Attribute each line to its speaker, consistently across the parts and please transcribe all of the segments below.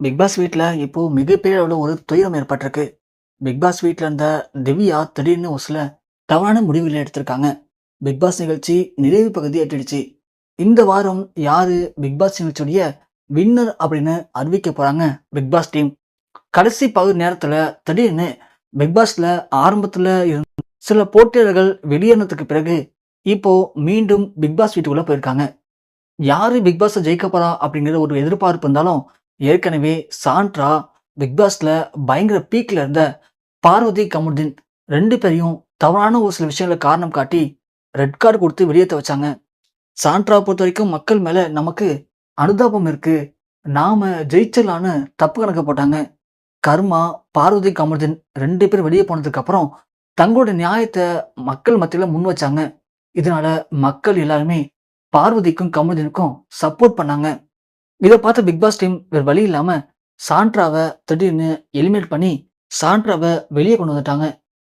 Speaker 1: Big pass இப்போது மிகப்பெரிய அளவில் ஒரு துயரம் ஏற்பட்டிருக்கு. பிக் பாஸ் இருந்த திவ்யா திடீர்னு ஒரு சில தவறான முடிவுகளை எடுத்திருக்காங்க. பிக் பாஸ் நிகழ்ச்சி நிறைவு பகுதி எட்டிடுச்சு. இந்த வாரம் யாரு பிக் பாஸ் நிகழ்ச்சியுடைய வின்னர் அப்படின்னு அறிவிக்க போகிறாங்க பிக் பாஸ் டீம். கடைசி பகுதி நேரத்தில் திடீர்னு பிக் ஆரம்பத்தில் ஆரம்பத்துல இருந்த சில போட்டியாளர்கள் வெளியேறினதுக்கு பிறகு இப்போ மீண்டும் பிக் பாஸ் போயிருக்காங்க. யாரு பிக் ஜெயிக்க போறா அப்படிங்கிற ஒரு எதிர்பார்ப்பு இருந்தாலும் ஏற்கனவே சாண்ட்ரா பிக் பயங்கர பீக்கில் இருந்த பார்வதி கமுதின் ரெண்டு பேரையும் தவறான ஒரு சில விஷயங்களை காரணம் காட்டி ரெட் கார்டு கொடுத்து வெளியேற்ற வச்சாங்க. சாண்ட்ரா பொறுத்த வரைக்கும் மக்கள் மேலே நமக்கு அனுதாபம் இருக்குது நாம் ஜெயிச்சிடலான்னு தப்பு கணக்கு போட்டாங்க. கர்மா பார்வதி கமர்தன் ரெண்டு பேர் வெளியே போனதுக்கப்புறம் தங்களோட நியாயத்தை மக்கள் மத்தியில் முன் வச்சாங்க. இதனால மக்கள் எல்லாருமே பார்வதிக்கும் கமர்தனுக்கும் சப்போர்ட் பண்ணாங்க. இதை பார்த்த பிக் பாஸ் டீம் வேறு வழி இல்லாமல் சாண்ட்ராவை திடீர்னு எலிமினேட் பண்ணி சாண்ட்ராவை வெளியே கொண்டு வந்துட்டாங்க.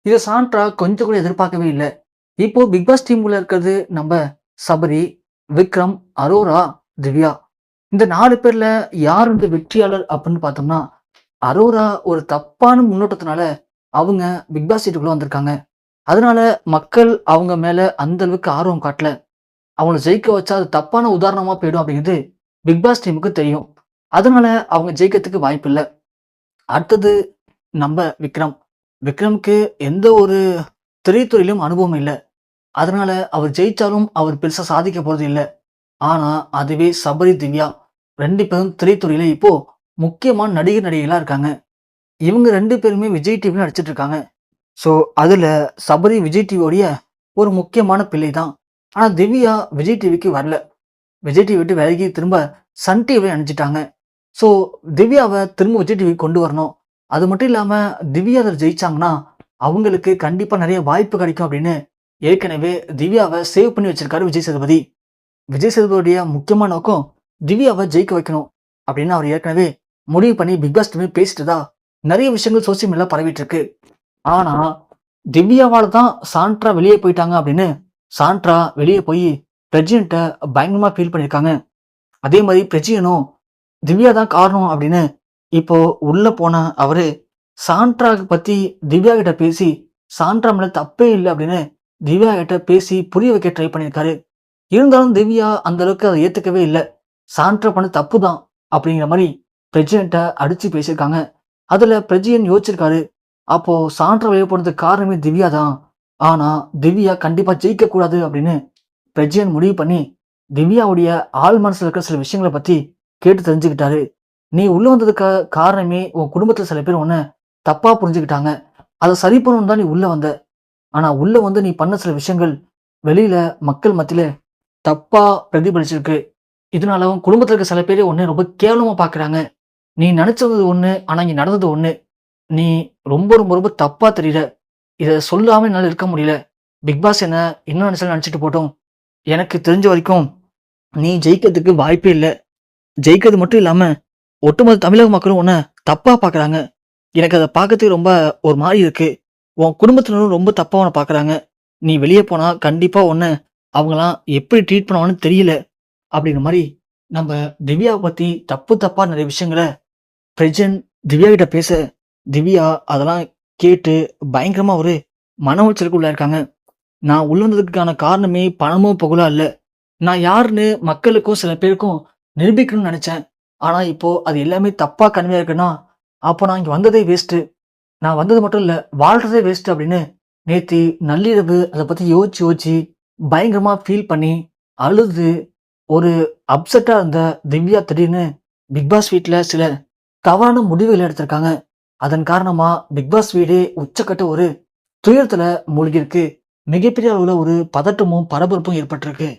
Speaker 1: இதை சாண்ட்ரா கொஞ்சம் கூட எதிர்பார்க்கவே இல்லை. இப்போ பிக் பாஸ் இருக்கிறது நம்ம சபரி விக்ரம் அரோரா திவ்யா. இந்த நாலு பேர்ல யார் வந்து வெற்றியாளர் அப்படின்னு பார்த்தோம்னா அரோரா ஒரு தப்பான முன்னோட்டத்தினால அவங்க பிக் பாஸ் சீட்டுக்குள்ள வந்திருக்காங்க. அதனால மக்கள் அவங்க மேல அந்த அளவுக்கு ஆர்வம் காட்டல. அவங்களை ஜெயிக்க வச்சா அது தப்பான உதாரணமா போயிடும் அப்படிங்கிறது பிக்பாஸ் டீமுக்கு தெரியும். அதனால அவங்க ஜெயிக்கிறதுக்கு வாய்ப்பு இல்லை. அடுத்தது நம்ம விக்ரம். விக்ரம்க்கு எந்த ஒரு திரைத்துறையிலும் அனுபவம் இல்லை. அதனால அவர் ஜெயிச்சாலும் அவர் பெருசாக சாதிக்க போகிறது இல்லை. ஆனால் அதுவே சபரி திவ்யா. ரெண்டு பேரும் திரைத்துறையில் இப்போ முக்கியமான நடிகர் நடிகைகளாக இருக்காங்க. இவங்க ரெண்டு பேருமே விஜய் டிவியில் நடிச்சிட்டு இருக்காங்க. ஸோ அதில் சபரி விஜய் டிவியோடைய ஒரு முக்கியமான பிள்ளை தான். ஆனால் திவ்யா விஜய் டிவிக்கு வரல. விஜய் டிவி விட்டு விலகி திரும்ப சன் டிவியை அணிஞ்சிட்டாங்க ஸோ திவ்யாவை திரும்ப விஜய் டிவி கொண்டு வரணும். அது மட்டும் இல்லாமல் திவ்யா அதில் ஜெயிச்சாங்கன்னா அவங்களுக்கு கண்டிப்பாக நிறைய வாய்ப்பு கிடைக்கும் அப்படின்னு ஏற்கனவே திவ்யாவை சேவ் பண்ணி வச்சிருக்காரு விஜய் சேதுபதி. விஜய் சேதுபதியுடைய முக்கியமான நோக்கம் திவ்யாவை ஜெயிக்க வைக்கணும் அப்படின்னு அவர் ஏற்கனவே முடிவு பண்ணி பிக் பாஸ் டீமே நிறைய விஷயங்கள் சோசியல் மீடியா பரவிட்டு இருக்கு. ஆனால் திவ்யாவால் தான் சாண்ட்ரா வெளியே போயிட்டாங்க அப்படின்னு சாண்ட்ரா வெளியே போய் பிரஜியன்ட்ட பயங்கரமாக ஃபீல் பண்ணியிருக்காங்க அதே மாதிரி பிரஜியனும் திவ்யா தான் காரணம் அப்படின்னு இப்போ உள்ளே போன அவர் சாண்ட்ரா பற்றி திவ்யா கிட்ட பேசி சாண்ட்ரா மேலே தப்பே இல்லை அப்படின்னு திவ்யா கிட்ட பேசி புரிய வைக்க ட்ரை பண்ணியிருக்காரு இருந்தாலும் திவ்யா அந்த அளவுக்கு அதை ஏற்றுக்கவே இல்லை. சாண்ட்ரா பண்ண தப்பு தான் அப்படிங்கிற மாதிரி பிரஜியன்ட்ட அடித்து பேசியிருக்காங்க. அதில் பிரஜியன் யோசிச்சிருக்காரு. அப்போது சாண்ட்ரா வெளியே போனதுக்கு காரணமே திவ்யா தான். ஆனால் திவ்யா கண்டிப்பாக ஜெயிக்கக்கூடாது அப்படின்னு பிரஜியன் முடிவு பண்ணி திவ்யாவுடைய ஆள் மனசில் இருக்கிற சில விஷயங்களை பற்றி கேட்டு தெரிஞ்சுக்கிட்டாரு. நீ உள்ளே வந்ததுக்கு காரணமே உன் குடும்பத்தில் சில பேர் உன்னை தப்பாக புரிஞ்சுக்கிட்டாங்க. அதை சரி பண்ணணும் தான் நீ உள்ளே வந்த. ஆனால் உள்ளே வந்து நீ பண்ண சில விஷயங்கள் வெளியில் மக்கள் மத்தியில் தப்பாக பிரதிபலிச்சிருக்கு. இதனால குடும்பத்தில் இருக்க சில பேர் ஒன்று ரொம்ப கேவலமாக பார்க்குறாங்க நீ நினச்சது ஒன்று ஆனால் இங்கே நடந்தது ஒன்று நீ ரொம்ப ரொம்ப ரொம்ப தப்பாக தெரியல இதை சொல்லாமல் என்னால் இருக்க முடியல. பிக் பாஸ் என்ன இன்னும் நினைச்சு நினச்சிட்டு போட்டோம். எனக்கு தெரிஞ்ச வரைக்கும் நீ ஜெயிக்கிறதுக்கு வாய்ப்பே இல்லை. ஜெயிக்கிறது மட்டும் இல்லாமல் ஒட்டுமொத்த தமிழக மக்களும் உன்னை தப்பாக பார்க்குறாங்க எனக்கு அதை பார்க்கறதுக்கு ரொம்ப ஒரு மாதிரி இருக்குது உன் குடும்பத்தினரும் ரொம்ப தப்பாக உன்னை பார்க்குறாங்க நீ வெளியே போனால் கண்டிப்பாக உன்னை அவங்களாம் எப்படி ட்ரீட் பண்ணுவான்னு தெரியல. அப்படிங்கிற மாதிரி நம்ம திவ்யாவை பற்றி தப்பு தப்பாக நிறைய விஷயங்களை பிரஜன் திவ்யா கிட்ட பேச திவ்யா அதெல்லாம் கேட்டு பயங்கரமாக ஒரு மன உளைச்சலுக்கு உள்ளே இருக்காங்க நான் உள்ளதுக்கான காரணமே பணமோ புகழோ இல்லை நான் யாருன்னு மக்களுக்கும் சில பேருக்கும் நிரூபிக்கணும்னு நினைச்சேன். ஆனா இப்போ அது எல்லாமே தப்பா கன்வே இருக்குன்னா அப்போ நான் இங்க வந்ததே வேஸ்ட்டு நான் வந்தது மட்டும் இல்ல வாழ்றதே வேஸ்ட் அப்படின்னு நேத்தி நள்ளிரவு அதை பத்தி யோசிச்சு யோசிச்சு பயங்கரமா ஃபீல் பண்ணி அழுது ஒரு அப்செட்டா இருந்த திவ்யா திடீர்னு பிக்பாஸ் வீட்டில் வீட்ல சில தவறான முடிவுகள் எடுத்திருக்காங்க. அதன் காரணமா பிக்பாஸ் வீடே உச்சக்கட்ட ஒரு துயரத்துல மூழ்கியிருக்கு. மிகப்பெரிய அளவுல ஒரு பதட்டமும் பரபரப்பும் ஏற்பட்டிருக்கு.